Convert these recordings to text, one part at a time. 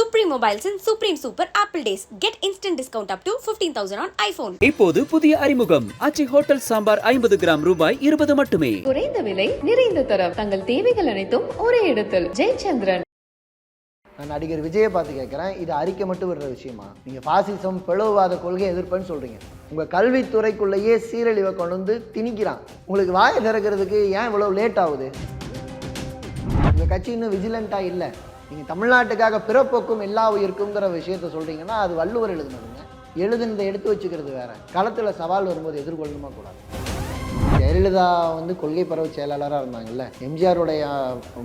Supreme Mobiles and Supreme Super Apple Days. Get instant discount up to 15,000 on iPhone. இப்போது புதிய அறிமுகம். அச்சி hotel sambar ஐம்பது கிராம் ரூபாய் இருபது மட்டுமே. குறைந்த விலை நிறைந்த தரம். தங்கள் தேவைகள் அனைத்தும் ஒரே இடத்தில். ஜெயச்சந்திரன். நான் நடிகர் விஜயை பார்த்து கேட்குறேன். இது அறிக்கை மட்டும் விடுற விஷயமா? நீங்கள் பாசிசம் பிளவுவாத கொள்கை எதிர்ப்புன்னு சொல்கிறீங்க உங்கள் கல்வித்துறைக்குள்ளேயே சீரழிவை கொண்டு வந்து திணிக்கிறான். உங்களுக்கு வாயை திறக்கிறதுக்கு ஏன் இவ்வளோ லேட் ஆகுது? உங்கள் கட்சி இன்னும் விஜிலண்ட்டாக இல்லை. நீங்கள் தமிழ்நாட்டுக்காக பிறப்போக்கும் எல்லா உயிருக்குங்கிற விஷயத்த சொல்கிறீங்கன்னா அது வள்ளுவர் எழுதுனதுங்க. எழுதுனதை எடுத்து வச்சுக்கிறது வேற. களத்தில் சவால் வரும்போது எதிர்கொள்ளணுமா கூடாது. ஜெயலலிதா வந்து கொள்கை பரவு செயலாளராக இருந்தாங்கல்ல. எம்ஜிஆருடைய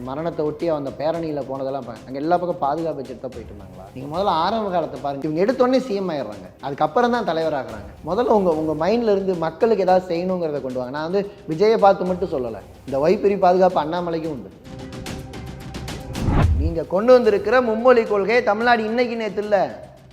மரணத்தை ஒட்டி அந்த பேரணியில் போனதெல்லாம் அங்கே எல்லா பக்கம் பாதுகாப்பு வச்சுட்டு தான் போயிட்டு இருந்தாங்களா? நீங்கள் முதல்ல ஆரம்ப காலத்தை பாருங்க. இவங்க எடுத்தோடனே சிஎம் ஆயிடுறாங்க. அதுக்கப்புறம் தான் தலைவராகிறாங்க முதல்ல உங்கள் உங்கள் மைண்டில் இருந்து மக்களுக்கு ஏதாவது செய்யணுங்கிறத கொண்டு வாங்க. நான் வந்து விஜயை பார்த்து மட்டும் சொல்லலை. இந்த வைப்பிரி பாதுகாப்பு அண்ணாமலைக்கும் உண்டு. நீங்கள் கொண்டு வந்திருக்கிற மும்மொழி கொள்கை தமிழ்நாடு இன்னைக்கு நேற்று இல்லை.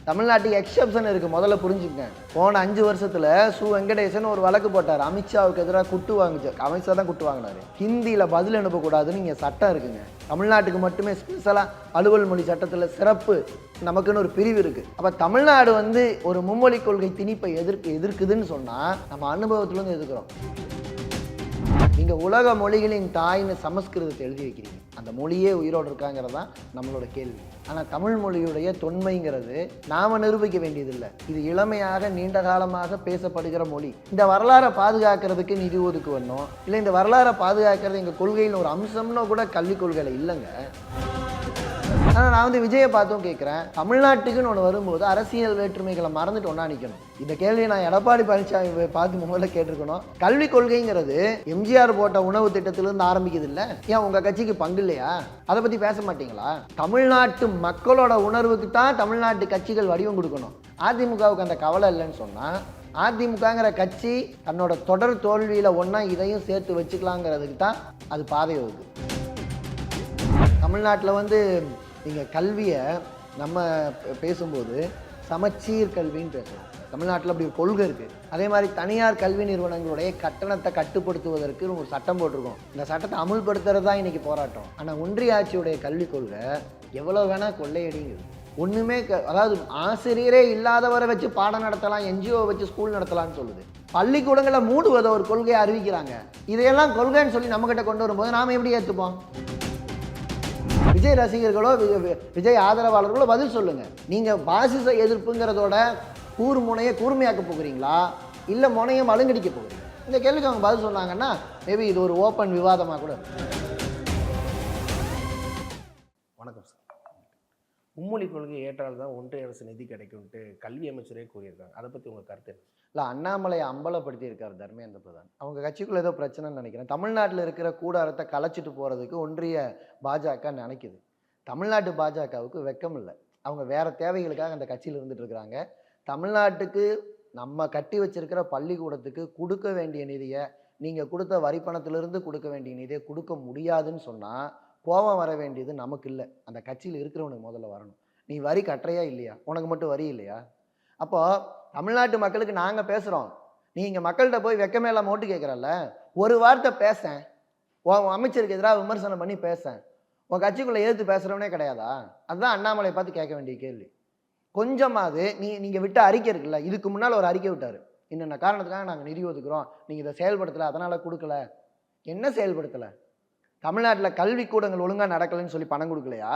தமிழ்நாட்டுக்கு எக்ஸப்ஷன் இருக்குது முதல்ல புரிஞ்சுக்கங்க. போன அஞ்சு வருஷத்தில் சு வெங்கடேசன் ஒரு வழக்கு போட்டார். அமித்ஷாவுக்கு எதிராக குட்டு வாங்குச்சு. அமித்ஷா தான் குட்டு வாங்கினாரு. ஹிந்தியில் பதில் அனுப்பக்கூடாதுன்னு இங்கே சட்டம் இருக்குங்க. தமிழ்நாட்டுக்கு மட்டுமே ஸ்பெஷலாக அலுவல் மொழி சட்டத்தில் சிறப்பு நமக்குன்னு ஒரு பிரிவு இருக்குது அப்போ தமிழ்நாடு வந்து ஒரு மும்மொழி கொள்கை திணிப்பை எதிர்க்கு எதிர்க்குதுன்னு சொன்னால் நம்ம அனுபவத்துலேருந்து எதிர்க்கிறோம். நீங்கள் உலக மொழிகளின் தாய்னு சமஸ்கிருதத்தை எழுதி வைக்கிறீங்க. அந்த மொழியே உயிரோடு இருக்காங்கிறது தான் நம்மளோட கேள்வி. ஆனால் தமிழ் மொழியுடைய தொன்மைங்கிறது நாம் நிரூபிக்க வேண்டியதில்லை. இது இளமையாக நீண்ட காலமாக பேசப்படுகிற மொழி. இந்த வரலாறை பாதுகாக்கிறதுக்கு நிதி ஒதுக்குவணும் இல்லை இந்த வரலாறை பாதுகாக்கிறது எங்கள் கொள்கையில் ஒரு அம்சம்னு கூட கல்விக் கொள்கையில் இல்லைங்க. ஆனால் நான் வந்து விஜயை பார்த்தும் கேட்குறேன் தமிழ்நாட்டுக்குன்னு ஒன்று வரும்போது அரசியல் வேற்றுமைகளை மறந்துட்டு ஒன்றா நிற்கணும் இந்த கேள்வியை நான் எடப்பாடி பழனிசாமி பார்த்து முதல்ல கேட்டிருக்கணும். கல்விக் கொள்கைங்கிறது எம்ஜிஆர் போட்ட உணவு திட்டத்திலிருந்து ஆரம்பிக்குது இல்லை ஏன் உங்கள் கட்சிக்கு பங்கு இல்லையா? அதை பற்றி பேச மாட்டீங்களா? தமிழ்நாட்டு மக்களோட உணர்வுக்கு தான் தமிழ்நாட்டு கட்சிகள் வடிவம் கொடுக்கணும். அதிமுகவுக்கு அந்த கவலை இல்லைன்னு சொன்னால் அதிமுகங்கிற கட்சி தன்னோட தொடர் தோல்வியில் ஒன்றா இதையும் சேர்த்து வச்சுக்கலாங்கிறதுக்கு தான் அது பாதை வகுக்கு தமிழ்நாட்டில் வந்து நீங்கள் கல்வியை நம்ம பேசும்போது சமச்சீர் கல்வின்னு பேசலாம். தமிழ்நாட்டில் அப்படி ஒரு கொள்கை இருக்குது அதே மாதிரி தனியார் கல்வி நிறுவனங்களுடைய கட்டணத்தை கட்டுப்படுத்துவதற்கு ஒரு சட்டம் போட்டிருக்கோம். இந்த சட்டத்தை அமுல்படுத்துறது தான் இன்றைக்கி போராட்டம். ஆனால் ஒன்றிய ஆட்சியுடைய கல்விக் கொள்கை எவ்வளோ வேணால் கொள்ளையடிங்குது. ஒன்றுமே க அதாவது ஆசிரியரே இல்லாதவரை வச்சு பாடம் நடத்தலாம் என்ஜிஓ வச்சு ஸ்கூல் நடத்தலாம்னு சொல்லுது. பள்ளிக்கூடங்களை மூடுவதை ஒரு கொள்கையை அறிவிக்கிறாங்க. இதையெல்லாம் கொள்கைன்னு சொல்லி நம்மக்கிட்ட கொண்டு வரும்போது நாம் எப்படி ஏற்றுப்போம் விஜய் ரசிகர்களோ வி- விஜய் ஆதரவாளர்களோ பதில் சொல்லுங்க. நீங்க பாசிச எதிர்ப்புங்கிறதோட கூர் முனையை கூர்மையாக்க போகிறீங்களா? இல்ல முனையை மழுங்கடிக்க போகிறீங்க இந்த கேள்விக்கு அவங்க பதில் சொன்னாங்கன்னா மேபி இது ஒரு ஓப்பன் விவாதமாக கூட வணக்கம் சார். மும்மொழி கொள்கை ஏற்றால் தான் ஒன்றிய அரசு நிதி கிடைக்கும்ட்டு கல்வி அமைச்சரே கூறியிருக்காங்க. அதை பற்றி உங்கள் கருத்து இல்லை அண்ணாமலையை அம்பலப்படுத்தி இருக்கார் தர்மேந்திர பிரதான். அவங்க கட்சிக்குள்ள ஏதோ பிரச்சனைன்னு நினைக்கிறேன். தமிழ்நாட்டில் இருக்கிற கூடாரத்தை கலைச்சிட்டு போகிறதுக்கு ஒன்றிய பாஜக நினைக்குது. தமிழ்நாட்டு பாஜகவுக்கு வெக்கம் இல்லை. அவங்க வேறு தேவைகளுக்காக அந்த கட்சியில் இருந்துட்டு இருக்கிறாங்க. தமிழ்நாட்டுக்கு நம்ம கட்டி வச்சிருக்கிற பள்ளிக்கூடத்துக்கு கொடுக்க வேண்டிய நிதியை நீங்கள் கொடுத்த வரி பணத்திலிருந்து கொடுக்க வேண்டிய நிதியை கொடுக்க முடியாதுன்னு சொன்னால் கோபம் வர வேண்டியது நமக்கு இல்லை அந்த கட்சியில் இருக்கிறவனுக்கு முதல்ல வரணும். நீ வரி கட்டுறையா இல்லையா? உனக்கு மட்டும் வரி இல்லையா? அப்போது தமிழ்நாட்டு மக்களுக்கு நாங்கள் பேசுகிறோம் நீ இங்கே மக்கள்கிட்ட போய் வெக்கமே இல்லாமல் ஓட்டு கேட்குறல்ல? ஒரு வார்த்தை பேசேன். உன் அமைச்சருக்கு எதிராக விமர்சனம் பண்ணி பேசேன். உன் கட்சிக்குள்ளே எதிர்த்து பேசுகிறவனே கிடையாதா? அதுதான் அண்ணாமலை பார்த்து கேட்க வேண்டிய கேள்வி. கொஞ்சமாவது நீ நீங்கள் விட்ட அறிக்கை இருக்குல்ல இதுக்கு முன்னால் ஒரு அறிக்கை விட்டார். இன்னென்ன காரணத்துக்காக நாங்கள் நிதி ஒதுக்குறோம்? நீங்கள் இதை செயல்படுத்தலை அதனால் கொடுக்கல. என்ன செயல்படுத்தலை? தமிழ்நாட்டில் கல்விக்கூடங்கள் ஒழுங்காக நடக்கலைன்னு சொல்லி பணம் கொடுக்கலையா?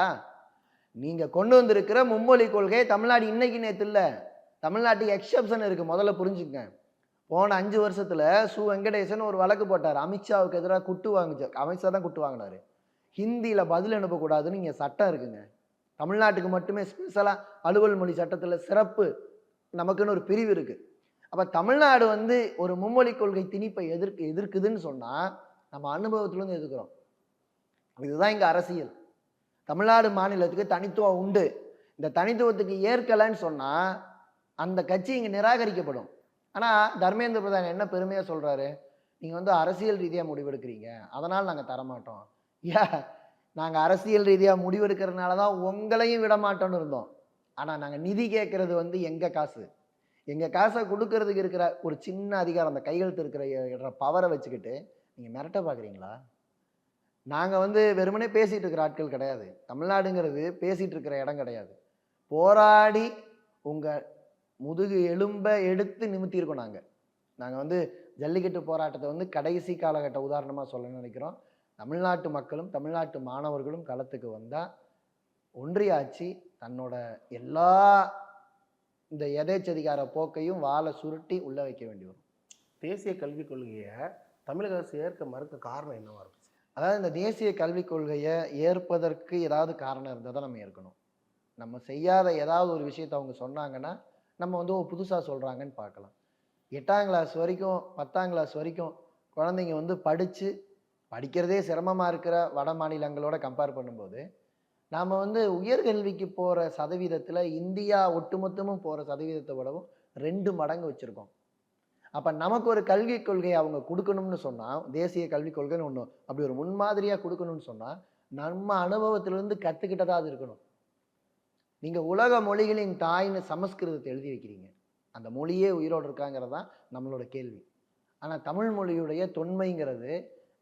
நீங்கள் கொண்டு வந்திருக்கிற மும்மொழி கொள்கை தமிழ்நாடு இன்னைக்கு நேற்று இல்லை. தமிழ்நாட்டுக்கு எக்ஸப்ஷன் இருக்குது முதல்ல புரிஞ்சுக்கங்க. போன அஞ்சு வருஷத்தில் சு. வெங்கடேசன் ஒரு வழக்கு போட்டார். அமித்ஷாவுக்கு எதிராக குட்டு வாங்குச்சு. அமித்ஷா தான் குட்டு வாங்கினார். ஹிந்தியில் பதில் அனுப்பக்கூடாதுன்னு இங்கே சட்டம் இருக்குங்க. தமிழ்நாட்டுக்கு மட்டுமே ஸ்பெஷலாக அலுவல் மொழி சட்டத்தில் சிறப்பு நமக்குன்னு ஒரு பிரிவு இருக்குது அப்போ தமிழ்நாடு வந்து ஒரு மும்மொழி கொள்கை திணிப்பை எதிர்க்கு எதிர்க்குதுன்னு சொன்னால் நம்ம அனுபவத்துலேருந்து எதிர்க்கிறோம். இதுதான் இங்கே அரசியல். தமிழ்நாடு மாநிலத்துக்கு தனித்துவம் உண்டு. இந்த தனித்துவத்துக்கு ஏற்கலைன்னு சொன்னால் அந்த கட்சி இங்கே நிராகரிக்கப்படும். ஆனால் தர்மேந்திர பிரதான் என்ன பெருமையாக சொல்கிறாரு நீங்கள் வந்து அரசியல் ரீதியாக முடிவெடுக்கிறீங்க. அதனால் நாங்கள் தரமாட்டோம். ஏ நாங்கள் அரசியல் ரீதியாக முடிவெடுக்கிறதுனால தான் உங்களையும் விட மாட்டோம்னு இருந்தோம். ஆனால் நாங்கள் நிதி கேட்குறது வந்து எங்கள் காசு? எங்கள் காசை கொடுக்கறதுக்கு இருக்கிற ஒரு சின்ன அதிகாரம் அந்த கையெழுத்து இருக்கிற பவரை வச்சுக்கிட்டு நீங்கள் மிரட்ட பார்க்குறீங்களா நாங்கள் வந்து வெறுமனே பேசிகிட்டு இருக்கிற ஆட்கள் கிடையாது. தமிழ்நாடுங்கிறது பேசிகிட்டு இருக்கிற இடம் கிடையாது. போராடி உங்கள் முதுகு எலும்பை எடுத்து நிமித்தியிருக்கோம் நாங்கள் நாங்கள் வந்து ஜல்லிக்கட்டு போராட்டத்தை வந்து கடைசி காலகட்ட உதாரணமாக சொல்ல நினைக்கிறோம். தமிழ்நாட்டு மக்களும் தமிழ்நாட்டு மாணவர்களும் களத்துக்கு வந்தால் ஒன்றிய ஆட்சி தன்னோட எல்லா இந்த எதேச்சதிகார போக்கையும் வாழை சுருட்டி உள்ளே வைக்க வேண்டி வரும். தேசிய கல்விக் கொள்கையை தமிழக அரசு ஏற்க மறுக்க காரணம் என்னவாக இருக்கும்? அதாவது இந்த தேசிய கல்விக் கொள்கையை ஏற்பதற்கு ஏதாவது காரணம் இருந்தால் தான் நம்ம ஏற்கணும். நம்ம செய்யாத ஏதாவது ஒரு விஷயத்தை அவங்க சொன்னாங்கன்னா நம்ம வந்து புதுசாக சொல்கிறாங்கன்னு பார்க்கலாம். எட்டாம் கிளாஸ் வரைக்கும் பத்தாம் கிளாஸ் வரைக்கும் குழந்தைங்க வந்து படித்து படிக்கிறதே சிரமமாக இருக்கிற வட மாநிலங்களோட கம்பேர் பண்ணும்போது நாம் வந்து உயர்கல்விக்கு போகிற சதவீதத்தில் இந்தியா ஒட்டுமொத்தமும் போகிற சதவீதத்தை விடவும் ரெண்டு மடங்கு வச்சுருக்கோம். அப்போ நமக்கு ஒரு கல்விக் கொள்கையை அவங்க கொடுக்கணும்னு சொன்னால் தேசிய கல்விக் கொள்கைன்னு ஒன்று அப்படி ஒரு முன்மாதிரியாக கொடுக்கணும்னு சொன்னால் நம்ம அனுபவத்திலிருந்து கற்றுக்கிட்டதா அது இருக்கணும். நீங்கள் உலக மொழிகளின் தாய்னு சமஸ்கிருதத்தை எழுதி வைக்கிறீங்க. அந்த மொழியே உயிரோடு இருக்காங்கிறது தான் நம்மளோட கேள்வி. ஆனால் தமிழ் மொழியுடைய தொன்மைங்கிறது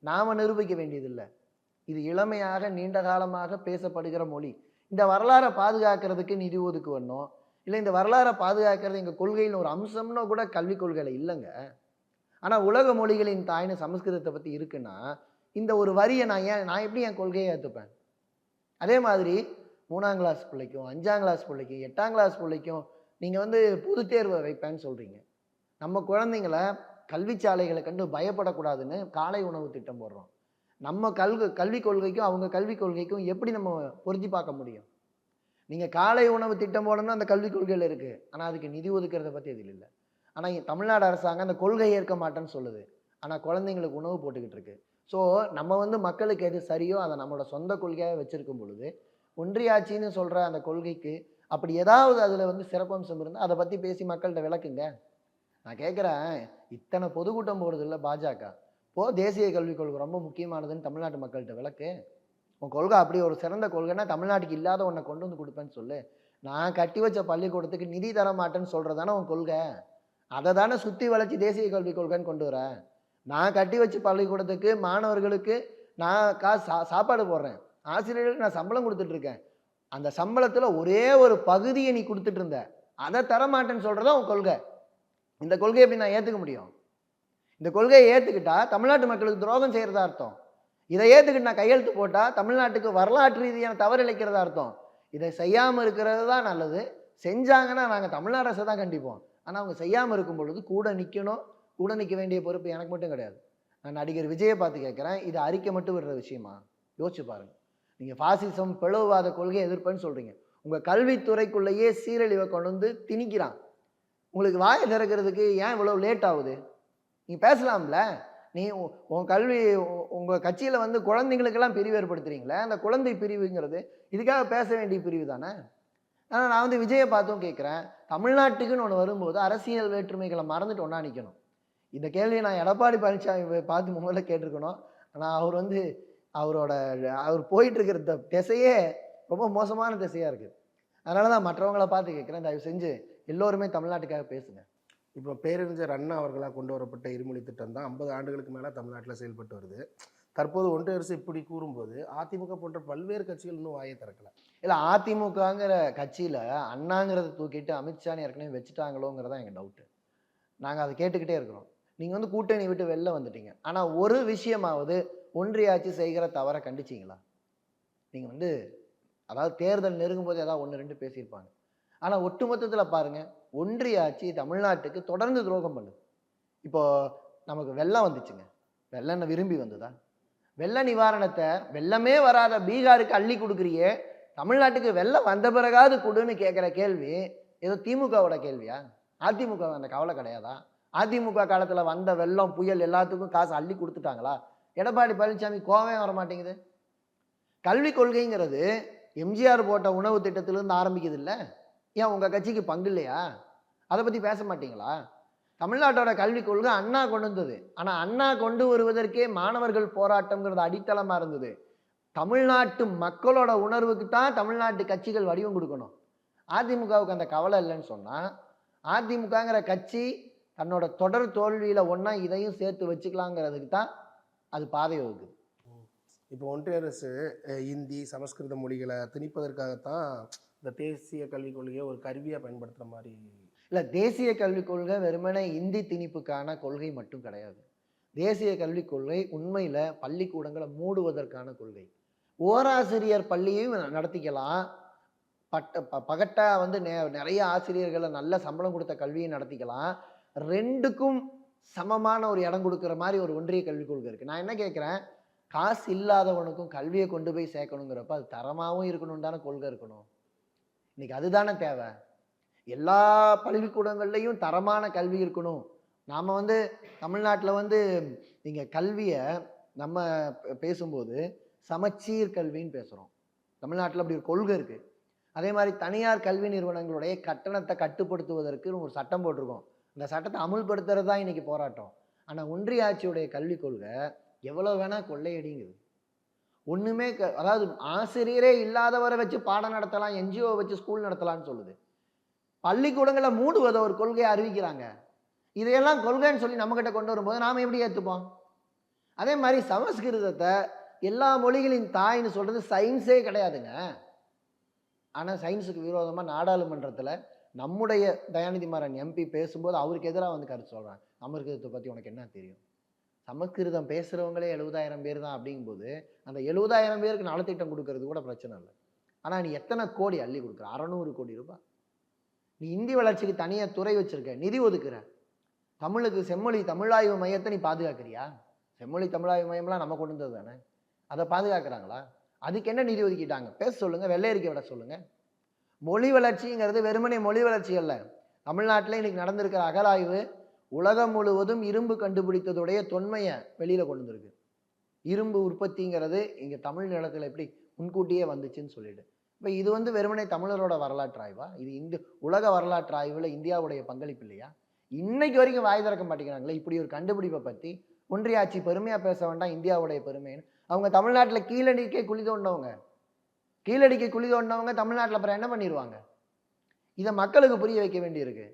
நாம் நிரூபிக்க வேண்டியதில்லை. இது இளமையாக நீண்ட காலமாக பேசப்படுகிற மொழி. இந்த வரலாறை பாதுகாக்கிறதுக்கு நிதி ஒதுக்குவணும் இல்லை இந்த வரலாறை பாதுகாக்கிறது எங்கள் கொள்கையில் ஒரு அம்சம்னு கூட கல்விக் கொள்கையில் இல்லைங்க. ஆனால் உலக மொழிகளின் தாய்னு சமஸ்கிருதத்தை பற்றி இருக்குன்னா இந்த ஒரு வரியை நான் ஏன் நான் எப்படி என் கொள்கையை ஏற்றுப்பேன் அதே மாதிரி மூணாம் கிளாஸ் பிள்ளைக்கும் அஞ்சாம் கிளாஸ் பிள்ளைக்கும் எட்டாம் கிளாஸ் பிள்ளைக்கும் நீங்கள் வந்து பொது தேர்வை வைப்பேன்னு சொல்கிறீங்க நம்ம குழந்தைங்கள கல்வி சாலைகளை கண்டு பயப்படக்கூடாதுன்னு காலை உணவு திட்டம் போடுறோம். நம்ம கல்வி கல்விக் கொள்கைக்கும் அவங்க கல்விக் கொள்கைக்கும் எப்படி நம்ம பொருத்தி பார்க்க முடியும்? நீங்கள் காலை உணவு திட்டம் போடணும் அந்த கல்விக் கொள்கையில் இருக்குது ஆனால் அதுக்கு நிதி ஒதுக்கிறத பற்றி இதில் இல்லை. ஆனால் தமிழ்நாடு அரசாங்கம் அந்த கொள்கை ஏற்க மாட்டேன்னு சொல்லுது. ஆனால் குழந்தைங்களுக்கு உணவு போட்டுக்கிட்டு இருக்கு. ஸோ நம்ம வந்து மக்களுக்கு எது சரியோ அதை நம்மளோட சொந்த கொள்கையாக வச்சுருக்கும் பொழுது ஒன்றியாட்சின்னு சொல்கிற அந்த கொள்கைக்கு அப்படி ஏதாவது அதில் வந்து சிறப்பம்சம் இருந்தால் அதை பற்றி பேசி மக்கள்கிட்ட விளக்குங்க. நான் கேட்குறேன் இத்தனை பொதுக்கூட்டம் போடுறது இல்லை பாஜக. போ தேசிய கல்விக் கொள்கை ரொம்ப முக்கியமானதுன்னு தமிழ்நாட்டு மக்கள்கிட்ட விளக்கு. உன் கொள்கை அப்படி ஒரு சிறந்த கொள்கைன்னா தமிழ்நாட்டுக்கு இல்லாத ஒன்றை கொண்டு வந்து கொடுப்பேன்னு சொல்லு. நான் கட்டி வச்ச பள்ளிக்கூடத்துக்கு நிதி தர மாட்டேன்னு சொல்கிறது தானே உன் கொள்கை? அதை தானே சுற்றி வளைச்சி தேசிய கல்விக் கொள்கைன்னு கொண்டு வரேன் நான் கட்டி வச்ச பள்ளிக்கூடத்துக்கு மாணவர்களுக்கு நான் காசு சா சாப்பாடு போடுறேன். ஆசிரியர்களுக்கு நான் சம்பளம் கொடுத்துட்டு இருக்கேன். அந்த சம்பளத்தில் ஒரே ஒரு பகுதியை நீ கொடுத்துட்டு இருந்த. அதை தர மாட்டேன்னு சொல்கிறதா உன் கொள்கை. இந்த கொள்கையை எப்படி நான் ஏற்றுக்க முடியும்? இந்த கொள்கையை ஏற்றுக்கிட்டா தமிழ்நாட்டு மக்களுக்கு துரோகம் செய்கிறதா அர்த்தம். இதை ஏற்றுக்கிட்டு நான் கையெழுத்து போட்டால் தமிழ்நாட்டுக்கு வரலாற்று ரீதியான தவறு இழைக்கிறதா அர்த்தம். இதை செய்யாமல் இருக்கிறது தான் நல்லது. செஞ்சாங்கன்னா நாங்கள் தமிழ்நாடு அரசை தான் கண்டிப்போம். ஆனால் அவங்க செய்யாமல் இருக்கும் பொழுது கூட நிற்கணும் கூட நிற்க வேண்டிய பொறுப்பு எனக்கு மட்டும் கிடையாது. நான் நடிகர் விஜயை பார்த்து கேட்குறேன் இது அறிக்கை மட்டும் விடுற விஷயமா? யோசிச்சு பாருங்கள் நீங்கள் ஃபாசிசம் பிளவுவாத கொள்கையை எதிர்ப்புன்னு சொல்கிறீங்க உங்கள் கல்வித்துறைக்குள்ளேயே சீரழிவை கொண்டு வந்து திணிக்கிறான். உங்களுக்கு வாயை திறக்கிறதுக்கு ஏன் இவ்வளோ லேட் ஆகுது? நீங்கள் பேசலாம்ல? நீ உன் கல்வி உங்கள் கட்சியில் வந்து குழந்தைங்களுக்கெல்லாம் பிரிவு ஏற்படுத்துறீங்களே? அந்த குழந்தை பிரிவுங்கிறது இதுக்காக பேச வேண்டிய பிரிவு தானே? ஆனால் நான் வந்து விஜயை பார்த்தும் கேட்குறேன். தமிழ்நாட்டுக்குன்னு ஒன்று வரும்போது அரசியல் வேற்றுமைகளை மறந்துட்டு ஒன்றா நிற்கணும் இந்த கேள்வியை நான் எடப்பாடி பழனிசாமி பார்த்து முதல்ல கேட்டிருக்கணும். ஆனால் அவர் வந்து அவரோட அவர் போயிட்டுருக்கிற திசையே ரொம்ப மோசமான திசையாக இருக்குது அதனால தான் மற்றவங்கள பார்த்து கேட்குறேன். தயவு செஞ்சு எல்லோருமே தமிழ்நாட்டுக்காக பேசுங்க. இப்போ பேரறிஞர் அண்ணா அவர்களாக கொண்டு வரப்பட்ட இருமொழி திட்டம் தான் ஐம்பது ஆண்டுகளுக்கு மேலே தமிழ்நாட்டில் செயல்பட்டு வருது. தற்போது ஒன்றிய அரசு இப்படி கூறும்போது அதிமுக போன்ற பல்வேறு கட்சிகள் இன்னும் வாயை திறக்கல. இல்லை அதிமுகங்கிற கட்சியில் அண்ணாங்கிறத தூக்கிட்டு அமித்ஷான்னு ஏற்கனவே வச்சுட்டாங்களோங்கிறதான் எங்கள் டவுட்டு நாங்கள் அதை கேட்டுக்கிட்டே இருக்கிறோம். நீங்கள் வந்து கூட்டணி விட்டு வெளில வந்துட்டீங்க. ஆனால் ஒரு விஷயமாவது ஒன்றிய ஆட்சி செய்கிற தவறை கண்டிச்சிங்களா? நீங்கள் வந்து அதாவது தேர்தல் நெருங்கும் போது ஏதாவது ஒன்று ரெண்டு பேசியிருப்பாங்க. ஆனால் ஒட்டுமொத்தத்தில் பாருங்கள் ஒன்றிய ஆட்சி தமிழ்நாட்டுக்கு தொடர்ந்து துரோகம் பண்ணுது. இப்போது நமக்கு வெள்ளம் வந்துச்சுங்க. வெள்ளம் விரும்பி வந்ததா? வெள்ள நிவாரணத்தை வெள்ளமே வராத பீகாருக்கு அள்ளி கொடுக்குறியே தமிழ்நாட்டுக்கு வெள்ளம் வந்த பிறகாவது கொடுன்னு கேட்குற கேள்வி ஏதோ திமுகவோட கேள்வியா? அதிமுக அந்த கவலை கிடையாதா? அதிமுக காலத்தில் வந்த வெள்ளம் புயல் எல்லாத்துக்கும் காசு அள்ளி கொடுத்துட்டாங்களா? எடப்பாடி பழனிசாமி கோவம் வர மாட்டேங்குது கல்விக் கொள்கைங்கிறது எம்ஜிஆர் போட்ட உணவு திட்டத்திலிருந்து ஆரம்பிக்குது இல்லை? ஏன் உங்கள் கட்சிக்கு பங்கு இல்லையா? அதை பற்றி பேச மாட்டீங்களா? தமிழ்நாட்டோட கல்விக் கொள்கை அண்ணா கொண்டு வந்தது. ஆனால் அண்ணா கொண்டு வருவதற்கே மாணவர்கள் போராட்டம்ங்கிறது அடித்தளமாக இருந்தது. தமிழ்நாட்டு மக்களோட உணர்வுக்கு தான் தமிழ்நாட்டு கட்சிகள் வடிவம் கொடுக்கணும். அதிமுகவுக்கு அந்த கவலை இல்லைன்னு சொன்னால் அதிமுகங்கிற கட்சி தன்னோட தொடர் தோல்வியில் ஒன்றா இதையும் சேர்த்து வச்சுக்கலாங்கிறதுக்கு தான் அது பாதை வகுக்குது. இப்போ ஒன்றிய அரசு இந்தி சமஸ்கிருத மொழிகளை திணிப்பதற்காகத்தான் இந்த தேசிய கல்விக் கொள்கையை ஒரு கருவியாக பயன்படுத்துகிற மாதிரி இல்லை தேசிய கல்விக் கொள்கை வெறுமனே இந்தி திணிப்புக்கான கொள்கை மட்டும் கிடையாது. தேசிய கல்விக் கொள்கை உண்மையில் பள்ளிக்கூடங்களை மூடுவதற்கான கொள்கை. ஓராசிரியர் பள்ளியும் நடத்திக்கலாம். பட்ட ப பகட்டா வந்து நெ நிறைய ஆசிரியர்களை நல்ல சம்பளம் கொடுத்த கல்வியை நடத்திக்கலாம். ரெண்டுக்கும் சமமான ஒரு இடம் கொடுக்குற மாதிரி ஒரு ஒன்றிய கல்விக் கொள்கை இருக்குது நான் என்ன கேட்குறேன் காசு இல்லாதவனுக்கும் கல்வியை கொண்டு போய் சேர்க்கணுங்கிறப்ப அது தரமாகவும் இருக்கணும் தானே கொள்கை இருக்கணும். இன்னைக்கு அதுதானே தேவை? எல்லா பள்ளிக்கூடங்கள்லையும் தரமான கல்வி இருக்கணும். நாம் வந்து தமிழ்நாட்டில் வந்து நீங்கள் கல்வியை நம்ம பேசும்போது சமச்சீர் கல்வின்னு பேசுகிறோம் தமிழ்நாட்டில் அப்படி ஒரு கொள்கை இருக்குது அதே மாதிரி தனியார் கல்வி நிறுவனங்களுடைய கட்டணத்தை கட்டுப்படுத்துவதற்கு ஒரு சட்டம் போட்டிருக்கோம். அந்த சட்டத்தை அமுல்படுத்துறது தான் இன்றைக்கி போராட்டம். ஆனால் ஒன்றிய ஆட்சியுடைய கல்விக் கொள்கை எவ்வளோ வேணால் கொள்ளையடிங்குது. ஒன்றுமே க அதாவது ஆசிரியரே இல்லாதவரை வச்சு பாடம் நடத்தலாம் என்ஜிஓ வச்சு ஸ்கூல் நடத்தலாம்னு சொல்லுது. பள்ளிக்கூடங்களை மூடுவதை ஒரு கொள்கையை அறிவிக்கிறாங்க. இதையெல்லாம் கொள்கைன்னு சொல்லி நம்மக்கிட்ட கொண்டு வரும்போது நாம் எப்படி ஏற்றுப்போம் அதே மாதிரி சமஸ்கிருதத்தை எல்லா மொழிகளின் தாய்ன்னு சொல்கிறது சயின்ஸே கிடையாதுங்க. ஆனால் சயின்ஸுக்கு விரோதமாக நாடாளுமன்றத்தில் நம்முடைய தயாநிதி மாறன் எம்பி பேசும்போது அவருக்கு எதிராக வந்து கருத்து சொல்கிறாங்க சமஸ்கிருதத்தை பற்றி உனக்கு என்ன தெரியும்? சமஸ்கிருதம் பேசுகிறவங்களே எழுபதாயிரம் பேர் தான் அப்படிங்கும்போது அந்த எழுபதாயிரம் பேருக்கு நலத்திட்டம் கொடுக்கறது கூட பிரச்சனை இல்லை. ஆனால் நீ எத்தனை கோடி அள்ளி கொடுக்குற? அறநூறு கோடி ரூபாய். நீ இந்தி வளர்ச்சிக்கு தனியாக துறை வச்சுருக்க நிதி ஒதுக்குற. தமிழுக்கு செம்மொழி தமிழாய்வு மையத்தை நீ பாதுகாக்கிறியா? செம்மொழி தமிழாய்வு மையம்லாம் நம்ம கொண்டு வந்தது தானே? அதை பாதுகாக்கிறாங்களா? அதுக்கு என்ன நிதி ஒதுக்கிட்டாங்க? பேச சொல்லுங்கள் வெள்ளையறிக்கை விட சொல்லுங்கள் மொழி வளர்ச்சிங்கிறது வெறுமனே மொழி வளர்ச்சி அல்ல. தமிழ்நாட்டில் இன்னைக்கு நடந்திருக்கிற அகலாய்வு உலகம் முழுவதும் இரும்பு கண்டுபிடித்ததுடைய தொன்மையை வெளியில் கொண்டு வந்திருக்கு. இரும்பு உற்பத்திங்கிறது இங்கே தமிழ் நிலத்தில் எப்படி முன்கூட்டியே வந்துச்சுன்னு சொல்லிட்டு இப்போ இது வந்து வெறுமனே தமிழரோட வரலாற்று ஆய்வா இது இந்த உலக வரலாற்று ஆய்வில் இந்தியாவுடைய பங்களிப்பு இல்லையா? இன்னைக்கு வரைக்கும் வாய் திறக்க மாட்டேங்கிறாங்களே இப்படி ஒரு கண்டுபிடிப்பை பற்றி ஒன்றிய ஆட்சி பெருமையாக பேச வேண்டாம் இந்தியாவுடைய பெருமைன்னு. அவங்க தமிழ்நாட்டில் கீழடிக்கே குழி தோண்டவங்க. கீழடிக்கு குழி தோண்டவங்க தமிழ்நாட்டில் அப்புறம் என்ன பண்ணிடுவாங்க இதை மக்களுக்கு புரிய வைக்க வேண்டியிருக்கு.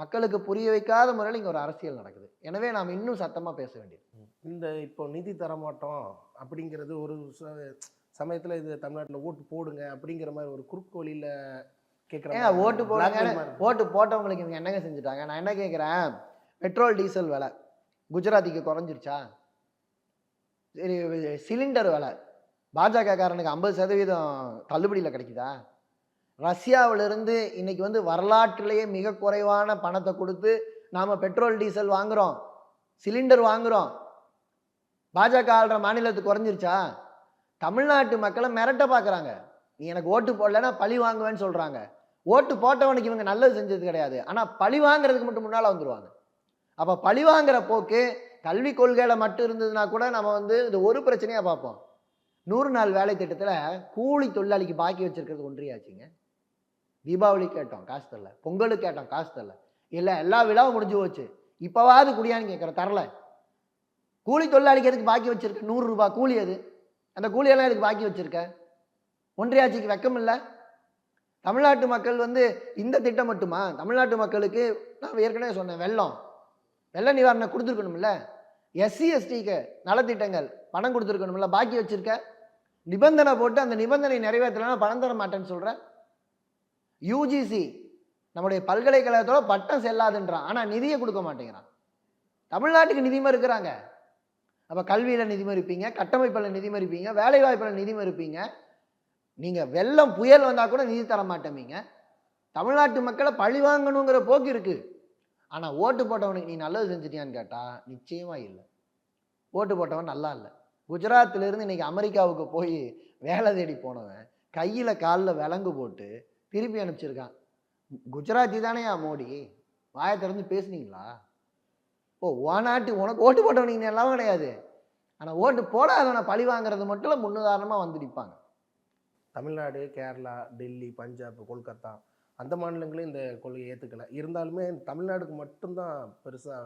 மக்களுக்கு புரிய வைக்காத முறையில் இங்க ஒரு அரசியல் நடக்குது. எனவே நாம் இன்னும் சத்தமா பேச வேண்டியது. இந்த இப்போ நிதி தரமாட்டோம் அப்படிங்கிறது ஒரு சமயத்துல இது தமிழ்நாட்டுல ஓட்டு போடுங்க அப்படிங்கிற மாதிரி ஒரு குறுக்கு வழியில கேட்குற ஏங்க ஓட்டு போடுங்க. ஓட்டு போட்டவங்களுக்கு இவங்க என்னங்க செஞ்சுட்டாங்க? நான் என்ன கேட்குறேன் பெட்ரோல் டீசல் விலை குஜராத்திக்கு குறைஞ்சிருச்சா? சரி சிலிண்டர் விலை பாஜக காரனுக்கு ஐம்பது சதவீதம் தள்ளுபடியில் கிடைக்குதா? ரஷ்யாவிலிருந்து இன்னைக்கு வந்து வரலாற்றிலேயே மிக குறைவான பணத்தை கொடுத்து நாம் பெட்ரோல் டீசல் வாங்குகிறோம் சிலிண்டர் வாங்குகிறோம் பாஜக ஆள்ற மாநிலத்துக்கு குறைஞ்சிருச்சா? தமிழ்நாட்டு மக்களை மிரட்ட பார்க்குறாங்க நீ எனக்கு ஓட்டு போடலைன்னா பழி வாங்குவேன்னு சொல்கிறாங்க ஓட்டு போட்டவனுக்கு இவங்க நல்லது செஞ்சது கிடையாது. ஆனால் பழி வாங்குறதுக்கு மட்டும் முன்னால் வந்துடுவாங்க அப்போ பழி வாங்குற போக்கு கல்வி கொள்கையில் மட்டும் இருந்ததுன்னா கூட நம்ம வந்து இது ஒரு பிரச்சனையாக பார்ப்போம். நூறு நாள் வேலை திட்டத்தில் கூலி தொழிலாளிக்கு பாக்கி வச்சுருக்கிறது ஒன்றியாச்சுங்க. தீபாவளி கேட்டோம் காசு தரல. பொங்கலுக்கு கேட்டோம் காசு தரல. இல்லை எல்லா விழாவும் முடிஞ்சு போச்சு. இப்போவாது குடியான்னு கேட்குறேன் தரல. கூலி தொழிலாளிக்கு எதுக்கு பாக்கி வச்சிருக்க? நூறுரூபா கூலி அது. அந்த கூலியெல்லாம் எதுக்கு பாக்கி வச்சுருக்கேன் ஒன்றியாட்சிக்கு வெக்கம் இல்லை. தமிழ்நாட்டு மக்கள் வந்து இந்த திட்டம் மட்டுமா? தமிழ்நாட்டு மக்களுக்கு நான் ஏற்கனவே சொன்னேன் வெள்ளம். வெள்ள நிவாரணம் கொடுத்துருக்கணும்ல. எஸ்சி எஸ்டிக்கு நலத்திட்டங்கள் பணம் கொடுத்துருக்கணும்ல பாக்கி வச்சிருக்க. நிபந்தனை போட்டு அந்த நிபந்தனை நிறைவேற்றலைன்னா பணம் தர மாட்டேன்னு சொல்கிறேன் யூஜிசி நம்முடைய பல்கலைக்கழகத்தோட பட்டம் செல்லாதுன்றான். ஆனால் நிதியை கொடுக்க மாட்டேங்கிறான். தமிழ்நாட்டுக்கு நிதி மறுக்கிறாங்க. அப்போ கல்வியில் நிதி மறுப்பீங்க கட்டமைப்பில் நிதி மறுப்பீங்க வேலைவாய்ப்பில் நிதி மறுப்பீங்க. நீங்கள் வெள்ளம் புயல் வந்தால் கூட நிதி தர மாட்டேமீங்க தமிழ்நாட்டு மக்களை பழி வாங்கணுங்கிற போக்கு இருக்குது ஆனால் ஓட்டு போட்டவனுக்கு நீ நல்லது செஞ்சிட்டியான்னு கேட்டால் நிச்சயமாக இல்லை. ஓட்டு போட்டவன் நல்லா இல்லை. குஜராத்திலேருந்து இன்னைக்கு அமெரிக்காவுக்கு போய் வேலை தேடி போனவன் கையில் காலில் விலங்கு போட்டு திருப்பி அனுப்பிச்சிருக்கான். குஜராத்தி தானேயா மோடி? வாயை திறந்து பேசுனீங்களா? ஓ நாட்டு உனக்கு ஓட்டு போட்டவனுக்கு எல்லாம் கிடையாது. ஆனால் ஓட்டு போடாதவனை பழி வாங்குறது மட்டும் முன்னுதாரணமாக வந்து நிற்பாங்க தமிழ்நாடு கேரளா டெல்லி பஞ்சாப் கொல்கத்தா அந்த மாநிலங்களும் இந்த கொள்கையை ஏத்துக்கல. இருந்தாலுமே தமிழ்நாடுக்கு மட்டும்தான் பெருசா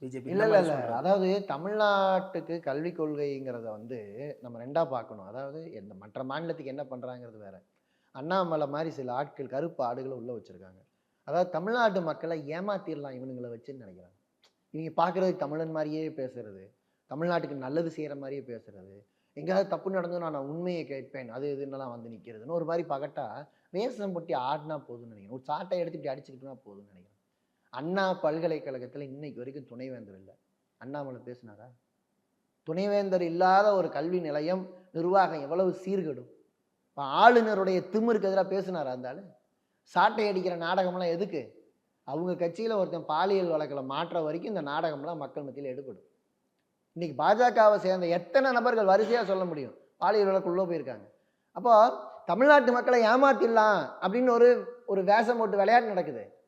பிஜேபி இல்லை இல்லை இல்லை. அதாவது தமிழ்நாட்டுக்கு கல்விக் கொள்கைங்கிறத வந்து நம்ம ரெண்டாக பார்க்கணும். அதாவது எந்த மற்ற மாநிலத்துக்கு என்ன பண்ணுறாங்கிறது வேற. அண்ணாமலை மாதிரி சில ஆட்கள் கருப்பு ஆடுகளை உள்ளே வச்சுருக்காங்க. அதாவது தமிழ்நாட்டு மக்களை ஏமாத்திடலாம் இவனுங்களை வச்சுன்னு நினைக்கிறாங்க. இவங்க பார்க்குறது தமிழன் மாதிரியே பேசுறது தமிழ்நாட்டுக்கு நல்லது செய்கிற மாதிரியே பேசுறது எங்கேயாவது தப்பு நடந்து நான் உண்மையை கேட்பேன் அது இதுன்னெல்லாம் வந்து நிற்கிறதுன்னு ஒரு மாதிரி பகட்டா வேஷம் பொட்டி ஆடினா போதும்னு நினைக்கிறேன். ஒரு சாட்டை எடுத்து இப்படி அடிச்சுக்கிட்டுனா போதும்னு நினைக்கிறேன். அண்ணா பல்கலைக்கழகத்தில் இன்னைக்கு வரைக்கும் துணைவேந்தர் இல்லை. அண்ணாமலை பேசினாரா? துணைவேந்தர் இல்லாத ஒரு கல்வி நிலையம் நிர்வாகம் எவ்வளவு சீர்கெடும். இப்போ ஆளுநருடைய திமிருக்கு எதிராக பேசினாரா இருந்தாலும் சாட்டை அடிக்கிற நாடகம்லாம் எதுக்கு? அவங்க கட்சியில் ஒருத்தன் பாலியல் வழக்கில் மாற்ற வரைக்கும் இந்த நாடகம்லாம் மக்கள் மத்தியில் எடுபடும். இன்னைக்கு பாஜகவை சேர்ந்த எத்தனை நபர்கள் வரிசையாக சொல்ல முடியும்? பாலியல் வழக்குள்ளே போயிருக்காங்க. அப்போ தமிழ்நாட்டு மக்களை ஏமாத்திடலாம் அப்படின்னு ஒரு ஒரு வேஷம் போட்டு விளையாட்டு நடக்குது.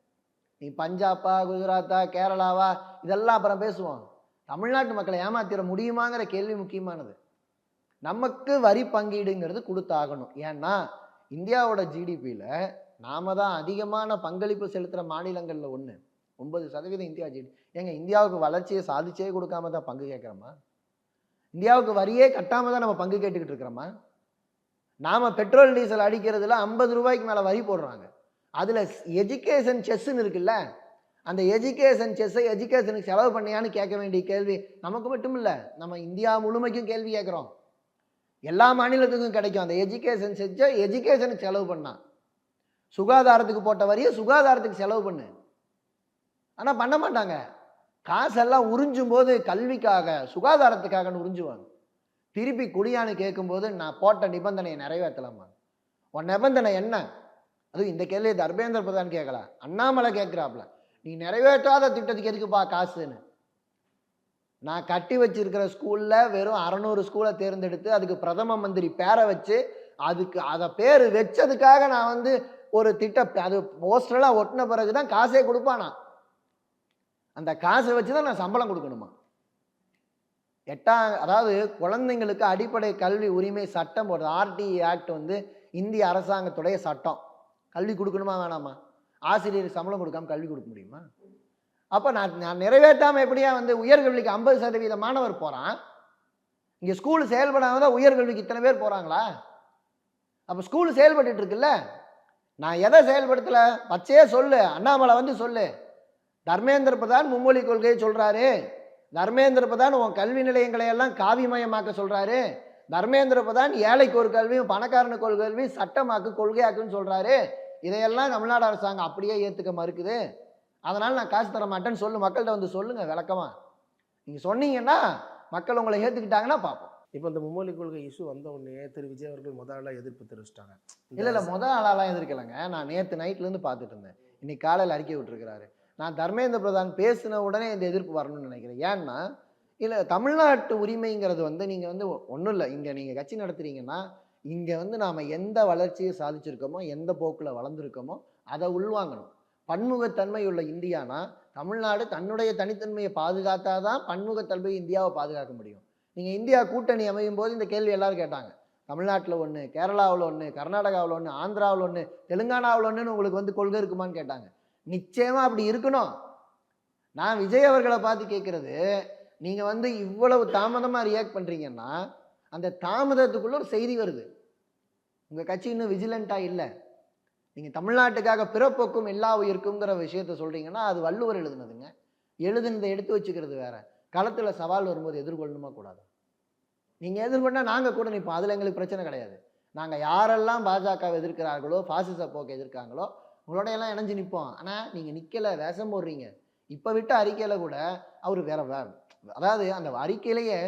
நீ பஞ்சாபா குஜராத்தா கேரளாவா இதெல்லாம் அப்புறம் பேசுவோம். தமிழ்நாட்டு மக்களை ஏமாத்திட முடியுமாங்கிற கேள்வி முக்கியமானது. நமக்கு வரி பங்கீடுங்கிறது கொடுத்தாகணும். ஏன்னா இந்தியாவோட ஜிடிபியில் நாம தான் அதிகமான பங்களிப்பு செலுத்துகிற மாநிலங்களில் ஒன்று ஒன்பது சதவீதம் இந்தியா ஜிடி ஏங்க இந்தியாவுக்கு வளர்ச்சியை சாதிச்சே கொடுக்காம தான் பங்கு கேட்குறோமா? இந்தியாவுக்கு வரியே கட்டாமல் தான் நம்ம பங்கு கேட்டுக்கிட்டு இருக்கிறோமா? நாம் பெட்ரோல் டீசல் அடிக்கிறதுல ஐம்பது ரூபாய்க்கு மேலே வரி போடுறாங்க. அதில் எஜுகேஷன் செஸ்ன்னு இருக்குல்ல அந்த எஜுகேஷன் செஸ்ஸை எஜுகேஷனுக்கு செலவு பண்ணியான்னு கேட்க வேண்டிய கேள்வி நமக்கு மட்டும் இல்லை நம்ம இந்தியா முழுமைக்கும் கேள்வி கேட்குறோம். எல்லா மாநிலத்துக்கும் கிடைக்கும். அந்த எஜுகேஷன் செஞ்ச எஜுகேஷனுக்கு செலவு பண்ணான் சுகாதாரத்துக்கு போட்ட வரியை சுகாதாரத்துக்கு செலவு பண்ணு. ஆனால் பண்ண மாட்டாங்க. காசெல்லாம் உறிஞ்சும் போது கல்விக்காக சுகாதாரத்துக்காகன்னு உறிஞ்சுவாங்க. திருப்பி குடியானு கேட்கும்போது நான் போட்ட நிபந்தனையை நிறைவேற்றலாமா? உன் நிபந்தனை என்ன? அதுவும் இந்த கேள்வியை தர்பேந்திர பிரதான் கேட்கல. அண்ணாமலை கேட்குறாப்புல. நீ நிறைவேற்றாத திட்டத்துக்கு எதுக்குப்பா காசுன்னு? நான் கட்டி வச்சிருக்கிற ஸ்கூலில் வெறும் அறநூறு ஸ்கூலை தேர்ந்தெடுத்து அதுக்கு பிரதம மந்திரி பேரை வச்சு அதுக்கு அதை பேர் வச்சதுக்காக நான் வந்து ஒரு திட்ட அது போஸ்டரெல்லாம் ஒட்டின பிறகு தான் காசே கொடுப்பானா? அந்த காசை வச்சு தான் நான் சம்பளம் கொடுக்கணுமா? எட்டாம் அதாவது குழந்தைங்களுக்கு அடிப்படை கல்வி உரிமை சட்டம் போடுறது. ஆர்டிஇ ஆக்ட் வந்து இந்திய அரசாங்கத்துடைய சட்டம். கல்வி கொடுக்கணுமா வேணாமா? ஆசிரியர் சம்பளம் கொடுக்காம கல்வி கொடுக்க முடியுமா? அப்போ நான் நான் நிறைவேற்றாமல் எப்படியா வந்து உயர்கல்விக்கு ஐம்பது சதவீத மாணவர் போகிறான் இங்கே ஸ்கூல் செயல்படாமல் தான் உயர்கல்விக்கு இத்தனை பேர் போகிறாங்களா அப்போ ஸ்கூல் செயல்பட்டுட்டு இருக்குல்ல? நான் எதை செயல்படுத்தலை? பச்சையே சொல்லு அண்ணாமலை வந்து சொல்லு. தர்மேந்திர பிரதான் மும்மொழி கொள்கையை சொல்கிறாரு தர்மேந்திர பிரதான் உன் கல்வி நிலையங்களை எல்லாம் காவிமயமாக்க சொல்கிறாரு தர்மேந்திர பிரதான் ஏழைக்கு ஒரு கல்வியும் பணக்காரனுக்கு ஒரு கல்வியும் சட்டமாக்கு கொள்கையாக்குன்னு சொல்கிறாரு இதையெல்லாம் தமிழ்நாடு அரசாங்கம் அப்படியே ஏற்றுக்க மறுக்குது. அதனால் நான் காசு தர மாட்டேன்னு சொல்லு மக்கள்கிட்ட வந்து சொல்லுங்கள் விளக்கமாக நீங்கள் சொன்னீங்கன்னா மக்கள் உங்களை ஏற்றுக்கிட்டாங்கன்னா பார்ப்போம். இப்போ இந்த மும்மொழி கொள்கை இஷ்யூ வந்த உடனே திரு விஜய் அவர்கள் முதல்ல எதிர்ப்பு தெரிவிச்சிட்டாங்க. இல்லை இல்லை முதல் ஆளாலாம் எதிர்க்கலைங்க நான் நேற்று நைட்லேருந்து பார்த்துட்டு இருந்தேன். இன்னைக்கு காலையில் அறிக்கை விட்டுருக்கிறாரு. நான் தர்மேந்திர பிரதான் பேசின உடனே இந்த எதிர்ப்பு வரணும்னு நினைக்கிறேன். ஏன்னா இல்லை தமிழ்நாட்டு உரிமைங்கிறது வந்து நீங்கள் வந்து ஒன்றும் இல்லை. இங்கே நீங்கள் கட்சி நடத்துறீங்கன்னா இங்கே வந்து நாம் எந்த வளர்ச்சியை சாதிச்சிருக்கோமோ எந்த போக்கில் வளர்ந்துருக்கோமோ அதை உள்வாங்கணும். பன்முகத்தன்மை உள்ள இந்தியானா? தமிழ்நாடு தன்னுடைய தனித்தன்மையை பாதுகாத்தா தான் பன்முகத்தன்மை இந்தியாவை பாதுகாக்க முடியும். நீங்கள் இந்தியா கூட்டணி அமையும் போது இந்த கேள்வி எல்லாரும் கேட்டாங்க. தமிழ்நாட்டில் ஒன்று கேரளாவில் ஒன்று கர்நாடகாவில் ஒன்று ஆந்திராவில் ஒன்று தெலுங்கானாவில் ஒன்றுன்னு உங்களுக்கு வந்து கொள்கை இருக்குமான்னு கேட்டாங்க. நிச்சயமாக அப்படி இருக்கணும். நான் விஜய் அவர்களை பார்த்து கேட்குறது நீங்கள் வந்து இவ்வளவு தாமதமாக ரியாக்ட் பண்ணுறீங்கன்னா அந்த தாமதத்துக்குள்ளே ஒரு செய்தி வருது. உங்கள் கட்சி இன்னும் விஜிலண்ட்டாக இல்லை. நீங்கள் தமிழ்நாட்டுக்காக பிறப்போக்கும் எல்லா உயிருக்குங்கிற விஷயத்த சொல்கிறீங்கன்னா அது வள்ளுவர் எழுதுனதுங்க. எழுதுனதை எடுத்து வச்சுக்கிறது வேற. களத்தில் சவால் வரும்போது எதிர்கொள்ளணுமா கூடாது? நீங்கள் எதிர்கொண்டால் நாங்கள் கூட நிற்போம் அதில் எங்களுக்கு பிரச்சனை கிடையாது. நாங்கள் யாரெல்லாம் பாஜகவை எதிர்க்கிறார்களோ பாசிச போக்கை எதிர்க்காங்களோ உங்களோட எல்லாம் இணைஞ்சு நிற்போம் ஆனால் நீங்கள் நிற்கலை வேஷம் போடுறீங்க. இப்போ விட்ட அறிக்கையில் கூட அவர் வேற வேற அதாவது அந்த அறிக்கையிலேயே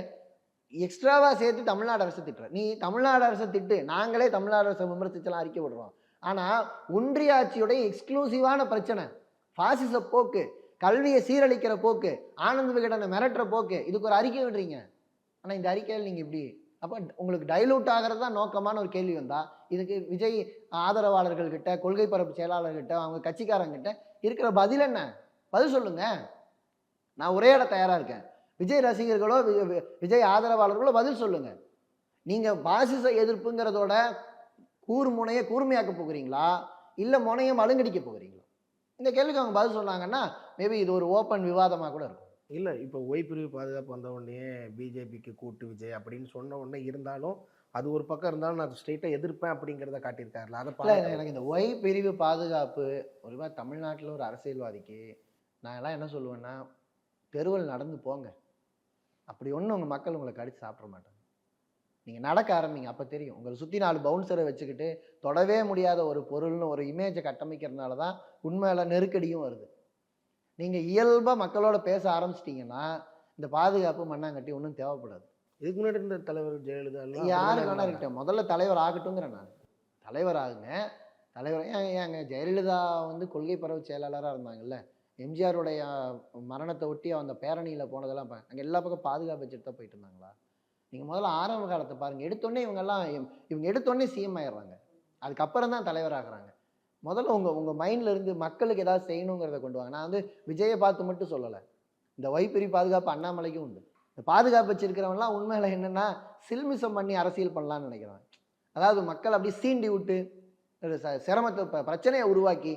எக்ஸ்ட்ராவாக சேர்த்து தமிழ்நாடு அரசு திட்டுற நீ தமிழ்நாடு அரசை திட்டு. நாங்களே தமிழ்நாடு அரசை விமர்சிச்செல்லாம் அறிக்கை விடுறோம் ஆனால் ஒன்றிய ஆட்சியுடைய எக்ஸ்க்ளூசிவான பிரச்சனை. பாசிச போக்கு கல்வியை சீரழிக்கிற போக்கு ஆனந்த விகடனை மிரட்டுற போக்கு. இதுக்கு ஒரு அறிக்கை விடுறீங்க. ஆனால் இந்த அறிக்கையில் நீங்கள் இப்படி அப்போ உங்களுக்கு டைலூட் ஆகிறது தான் நோக்கமான ஒரு கேள்வி வந்தால் இதுக்கு விஜய் ஆதரவாளர்கள்கிட்ட கொள்கை பரப்பு செயலாளர்கிட்ட அவங்க கட்சிக்காரங்கிட்ட இருக்கிற பதில் என்ன? பதில் சொல்லுங்க. நான் உரையாட தயாராக இருக்கேன். விஜய் ரசிகர்களோ வி- விஜய் ஆதரவாளர்களோ பதில் சொல்லுங்க. நீங்கள் பாசிச எதிர்ப்புங்கிறதோட கூர் முனையை கூர்மையாக்க போகிறீங்களா? இல்லை முனையை மழுங்கடிக்க போகிறீங்களா? இந்த கேள்விக்கு அவங்க பதில் சொன்னாங்கன்னா மேபி இது ஒரு ஓப்பன் விவாதமாக கூட இருக்கும். இல்லை இப்போ ஒய் பிரிவு பாதுகாப்பு வந்த உடனே பிஜேபிக்கு கூட்டு விஜய் அப்படின்னு சொன்ன உடனே இருந்தாலும் அது ஒரு பக்கம் இருந்தாலும் நான் ஸ்ட்ரெயிட்டாக எதிர்ப்பேன் அப்படிங்கிறத காட்டியிருக்காருல அதை பார்த்து எனக்கு இந்த ஒய் பிரிவு பாதுகாப்பு ஒரு மாதிரி தமிழ்நாட்டில் ஒரு அரசியல்வாதிக்கு நான் எல்லாம் என்ன சொல்லுவேன்னா தெருவில் நடந்து போங்க. அப்படி ஒன்றும் உங்கள் மக்கள் உங்களை கடிச்சு சாப்பிட மாட்டாங்க. நீங்கள் நடக்க ஆரம்பிங்க. அப்போ தெரியும். உங்களை சுற்றி நாலு பவுன்சரை வச்சுக்கிட்டு தொடவே முடியாத ஒரு பொருள்னு ஒரு இமேஜை கட்டமைக்கிறதுனால தான் உண்மையில நெருக்கடியும் வருது. நீங்கள் இயல்பாக மக்களோட பேச ஆரம்பிச்சிட்டிங்கன்னா இந்த பாதுகாப்பு மண்ணாங்கட்டி ஒன்றும் தேவைப்படாது. இதுக்கு முன்னாடி இருந்த தலைவர் ஜெயலலிதா அப்படிதான் வேணா. இருக்கட்டும். முதல்ல தலைவர் ஆகட்டுங்கிறேன் நான். தலைவர் ஆகுங்க. தலைவர் ஏன் ஏங்க ஜெயலலிதா வந்து கொள்கை பரவு செயலாளராக இருந்தாங்கல்ல. எம்ஜிஆருடைய மரணத்தை ஒட்டி அந்த பேரணியில் போனதெல்லாம் அங்கே எல்லா பக்கம் பாதுகாப்பு வச்சுட்டு தான் போயிட்டு இருந்தாங்களா? நீங்கள் முதல்ல ஆரம்ப காலத்தை பாருங்கள் எடுத்தோடனே இவங்கெல்லாம் இவங்க- இவங்க எடுத்தோடனே சிஎம் ஆயிடுறாங்க. அதுக்கப்புறம் தான் தலைவராகிறாங்க முதல்ல உங்கள் உங்கள் மைண்டில் இருந்து மக்களுக்கு ஏதாவது செய்யணுங்கிறத கொண்டு வாங்க. நான் வந்து விஜயை பார்த்து மட்டும் சொல்லலை. இந்த வைப்பிரி பாதுகாப்பு அண்ணாமலைக்கும் உண்டு. இந்த பாதுகாப்பு வச்சிருக்கிறவங்களாம் உண்மையில் என்னென்னா சில்மிசம் பண்ணி அரசியல் பண்ணலாம்னு நினைக்கிறாங்க அதாவது மக்கள் அப்படி சீண்டி விட்டு ஒரு ச- சிரமத்தை ப- பிரச்சனையை உருவாக்கி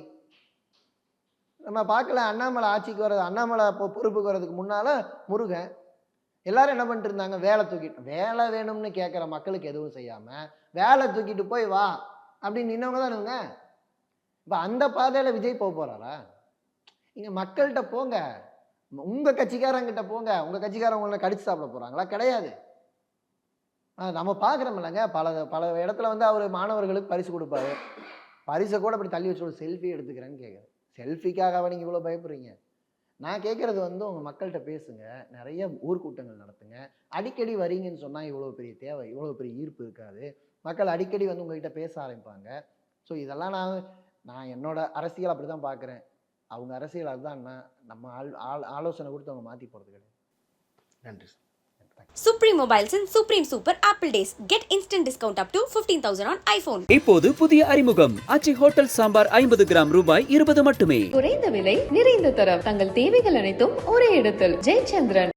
நம்ம பார்க்கல அண்ணாமலை ஆட்சிக்கு வர்றது அண்ணாமலை பொறுப்புக்கு வர்றதுக்கு முன்னால் முருகன் எல்லாரும் என்ன பண்ணிட்டு இருந்தாங்க வேலை தூக்கிட்டு வேலை வேணும்னு கேட்குற மக்களுக்கு எதுவும் செய்யாமல் வேலை தூக்கிட்டு போய் வா அப்படின்னு நின்னவங்க தான் இவங்க இப்போ அந்த பாதையில் விஜய் போக போகிறாரா இங்கே மக்கள்கிட்ட போங்க. உங்கள் கட்சிக்காரங்கிட்ட போங்க. உங்கள் கட்சிக்காரங்க உங்களை கடிச்சு சாப்பிட போகிறாங்களா கிடையாது. ஆ, நம்ம இல்லைங்க. பல பல இடத்துல வந்து அவர் மாணவர்களுக்கு பரிசு கொடுப்பாரு. பரிசை கூட அப்படி தள்ளி வச்சு செல்ஃபி எடுத்துக்கிறேன்னு கேட்குறேன் செல்ஃபிக்காக நீங்கள் இவ்வளோ பயப்படுறீங்க? நான் கேட்குறது வந்து உங்கள் மக்கள்கிட்ட பேசுங்க. நிறைய ஊர்க்கூட்டங்கள் நடத்துங்க. அடிக்கடி வரீங்கன்னு சொன்னால் இவ்வளோ பெரிய தேவை இவ்வளோ பெரிய ஈர்ப்பு இருக்காது. மக்கள் அடிக்கடி வந்து உங்ககிட்ட பேச ஆரம்பிப்பாங்க. ஸோ இதெல்லாம் நான் நான் என்னோட அரசியல் அப்படி தான் பார்க்குறேன் அவங்க அரசியல் அதுதான் நம்ம ஆள் ஆள் ஆலோசனை கொடுத்து அவங்க மாற்றி போகிறது கிடையாது. நன்றி sir. Supreme Mobiles and Supreme Super Apple Days. Get instant discount up to 15,000 on iPhone. இப்போது புதிய அறிமுகம். ஆச்சி ஹோட்டல் சாம்பார் ஐம்பது கிராம் ரூபாய் இருபது மட்டுமே. குறைந்த விலை நிறைந்த தரம். தங்கள் தேவைகள் அனைத்தும் ஒரே இடத்தில். ஜெயச்சந்திரன்.